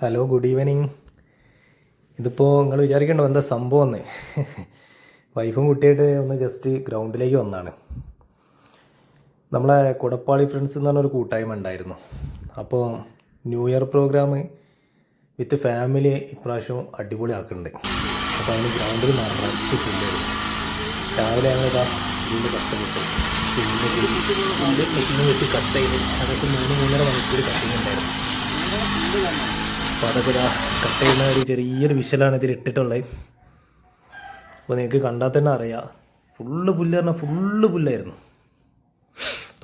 Hello good evening ഇതിപ്പോൾ നിങ്ങൾ വിചാരിക്കണ്ടോ എന്താ സംഭവം എന്ന്? വൈഫും കുട്ടിയായിട്ട് ഒന്ന് ജസ്റ്റ് ഗ്രൗണ്ടിലേക്ക് വന്നാണ്. നമ്മളെ കുടപ്പാളി ഫ്രണ്ട്സ് എന്ന് പറഞ്ഞൊരു കൂട്ടായ്മ ഉണ്ടായിരുന്നു. അപ്പോൾ new year programme with family ഇപ്രാവശ്യം അടിപൊളി ആക്കുന്നുണ്ട് അപ്പോൾ അതിന് ഗ്രൗണ്ടിൽ നിറച്ച് പുല്ലുണ്ട് രാവിലെ ഞങ്ങളിതാ ഇതിന്റെ കഷ്ടപ്പെട്ടു പിന്നെ മെഷീനും വെച്ച് കട്ട് ചെയ്ത് അതൊക്കെ മൂന്ന് മൂന്നര മണിക്കൂർ കട്ടിങ് ഉണ്ടായിരുന്നു. അപ്പോൾ അതൊക്കെ ഒരു കട്ട് ചെയ്യുന്ന ഒരു ചെറിയൊരു വിഷലാണ് ഇതിൽ ഇട്ടിട്ടുള്ളത്. അപ്പോൾ നിങ്ങൾക്ക് കണ്ടാൽ തന്നെ അറിയാം. ഫുള്ള് പുല്ല് പറഞ്ഞാൽ ഫുള്ള് പുല്ലായിരുന്നു.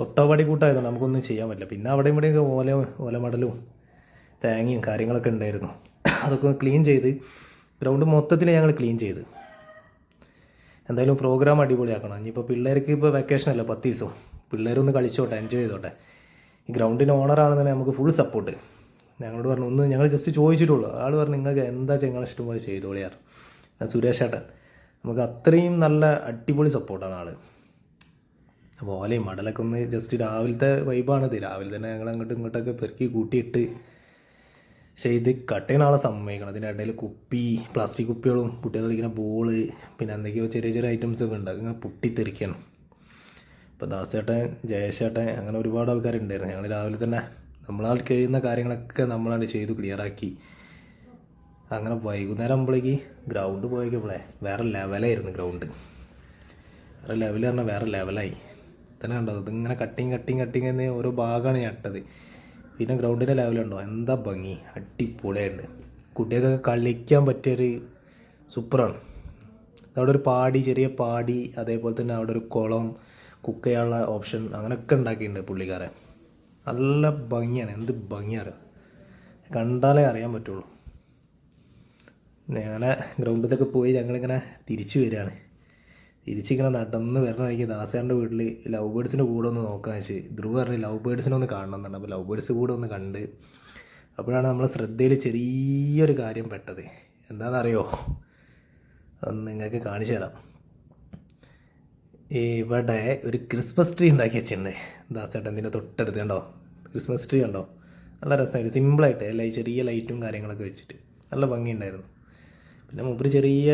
തൊട്ടാവാടി കൂട്ടായതുകൊണ്ട് നമുക്കൊന്നും ചെയ്യാൻ പറ്റില്ല. പിന്നെ അവിടെ ഇവിടെയൊക്കെ ഓല ഓലമടലും തേങ്ങയും കാര്യങ്ങളൊക്കെ ഉണ്ടായിരുന്നു. അതൊക്കെ ക്ലീൻ ചെയ്ത് ഗ്രൗണ്ട് മൊത്തത്തിൽ ഞങ്ങൾ ക്ലീൻ ചെയ്ത്. എന്തായാലും പ്രോഗ്രാം അടിപൊളിയാക്കണം. ഇനിയിപ്പോൾ പിള്ളേർക്ക് ഇപ്പോൾ വെക്കേഷൻ അല്ല പത്ത് ദിവസം. പിള്ളേരൊന്ന് കളിച്ചോട്ടെ എൻജോയ് ചെയ്തോട്ടെ. ഈ ഗ്രൗണ്ടിന്റെ തന്നെ നമുക്ക് ഫുൾ സപ്പോർട്ട് ഞങ്ങളോട് പറഞ്ഞു ഒന്ന് ഞങ്ങൾ ജസ്റ്റ് ചോദിച്ചിട്ടുള്ളൂ. ആൾ പറഞ്ഞു നിങ്ങൾക്ക് എന്താ ഞങ്ങളെ ഇഷ്ടംപോലെ ചെയ്തോളിയാർ സുരേഷ് ഏട്ടൻ. നമുക്ക് അത്രയും നല്ല അടിപൊളി സപ്പോർട്ടാണ് ആൾ അപ്പോൾ ഓലയും മടലൊക്കെ ഒന്ന് ജസ്റ്റ് രാവിലത്തെ വൈബാണിത് രാവിലെ തന്നെ ഞങ്ങൾ അങ്ങോട്ടും ഇങ്ങോട്ടൊക്കെ പെറുക്കി കൂട്ടിയിട്ട് പക്ഷേ ഇത് ആളെ സമ്മതിക്കണം. അതിന്റെ ഇടയിൽ കുപ്പി പ്ലാസ്റ്റിക് കുപ്പികളും കുട്ടികൾ കളിക്കുന്ന ബോൾ പിന്നെ എന്തൊക്കെയോ ചെറിയ ചെറിയ ഐറ്റംസ് ഒക്കെ ഉണ്ട്. അങ്ങനെ പൊട്ടിത്തെറിക്കണം. ഇപ്പോൾ ദാസേട്ടൻ ജയേഷേട്ടൻ അങ്ങനെ ഒരുപാട് ആൾക്കാരുണ്ടായിരുന്നു. ഞങ്ങൾ രാവിലെ തന്നെ നമ്മളാൽ കഴിയുന്ന കാര്യങ്ങളൊക്കെ നമ്മളാണ് ചെയ്ത് ക്ലിയറാക്കി. അങ്ങനെ വൈകുന്നേരം ആകുമ്പോഴേക്ക് ഗ്രൗണ്ട് പോയപ്പോഴേ വേറെ ലെവലായിരുന്നു ഗ്രൗണ്ട്. വേറെ ലെവൽ പറഞ്ഞാൽ വേറെ ലെവലായി തന്നെ കണ്ടോ ഇതിങ്ങനെ കട്ടിങ് കട്ടിങ് കട്ടിങ് എന്ന് ഓരോ ഭാഗമാണ് ഞട്ടത്. പിന്നെ ഗ്രൗണ്ടിന്റെ ലെവലുണ്ടോ എന്താ ഭംഗി. അടിപൊളിയായിട്ട് കുട്ടികൾക്കൊക്കെ കളിക്കാൻ പറ്റിയൊരു സൂപ്പറാണ്. അവിടെ ഒരു പാടി ചെറിയ പാടി അതേപോലെ തന്നെ അവിടെ ഒരു കുളം കുക്ക് ചെയ്യാനുള്ള ഓപ്ഷൻ അങ്ങനെയൊക്കെ ഉണ്ടാക്കിയിട്ടുണ്ട് പുള്ളിക്കാരൻ. നല്ല ഭംഗിയാണ്. എന്ത് ഭംഗിയാണ് കണ്ടാലേ അറിയാൻ പറ്റുള്ളൂ. ഞങ്ങളെ ഗ്രൗണ്ടിലൊക്കെ പോയി ഞങ്ങളിങ്ങനെ തിരിച്ചു വരികയാണ്. തിരിച്ചിങ്ങനെ നടന്ന് വരണ എനിക്ക് ദാസേന്റെ വീട്ടിൽ ലവ് ബേഡ്സിന്റെ കൂടെ ഒന്ന് നോക്കാൻ വെച്ച്. ധ്രുവ് പറഞ്ഞ് ലവ് ബേഡ്സിനെ ഒന്ന് കാണണം എന്നാണ്. അപ്പോൾ ലവ് ബേഡ്സ് കൂടെ ഒന്ന് കണ്ട് അപ്പോഴാണ് നമ്മളെ ശ്രദ്ധയിൽ ചെറിയൊരു കാര്യം പെട്ടത്. എന്താണെന്നറിയോ? ഒന്ന് നിങ്ങൾക്ക് കാണിച്ചു തരാം. ഇവിടെ ഒരു ക്രിസ്മസ് ട്രീ ഉണ്ടാക്കി വെച്ചിട്ടുണ്ട്. ദാസേട്ടൻ ഇതിന്റെ തൊട്ടടുത്ത് കണ്ടോ? ക്രിസ്മസ് ട്രീ കണ്ടോ? നല്ല രസമായിട്ട് സിമ്പിളായിട്ട് എല്ലാ ഈ ചെറിയ ലൈറ്റും കാര്യങ്ങളൊക്കെ വെച്ചിട്ട്. നല്ല ഭംഗിയുണ്ടായിരുന്നു. പിന്നെ മുമ്പ് ചെറിയ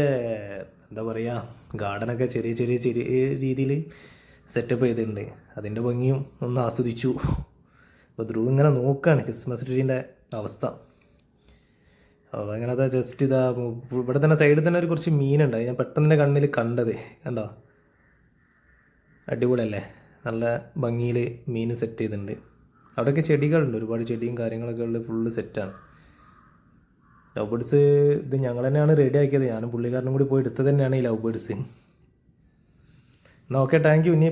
എന്താ പറയുക ഗാർഡനൊക്കെ ചെറിയ ചെറിയ ചെറിയ രീതിയിൽ സെറ്റപ്പ് ചെയ്തിട്ടുണ്ട്. അതിന്റെ ഭംഗിയും ഒന്ന് ആസ്വദിച്ചു. അപ്പോൾ ധ്രുവ് ഇങ്ങനെ നോക്കുകയാണ് ക്രിസ്മസ് ട്രീന്റെ അവസ്ഥ. അപ്പോൾ അങ്ങനത്തെ ജസ്റ്റ് ഇതാ ഇവിടെ തന്നെ സൈഡിൽ തന്നെ ഒരു കുറച്ച് മീനുണ്ട്. ഞാൻ പെട്ടെന്ന് കണ്ണിൽ കണ്ടത്. കണ്ടോ? അടിപൊളിയല്ലേ? നല്ല ഭംഗിയിൽ മീൻ സെറ്റ് ചെയ്തിട്ടുണ്ട്. അവിടെയൊക്കെ ചെടികളുണ്ട്. ഒരുപാട് ചെടിയും കാര്യങ്ങളൊക്കെ ഉള്ളത് ഫുള്ള് സെറ്റാണ് ലവ് ബേഡ്സ് ഇത് ഞങ്ങൾ തന്നെയാണ് റെഡി ആക്കിയത്. ഞാനും പുള്ളിക്കാരനും കൂടി പോയി എടുത്തത് തന്നെയാണ് ഈ ലവ് ബേഡ്സ് എന്നാൽ ഓക്കെ താങ്ക് യു ഇനി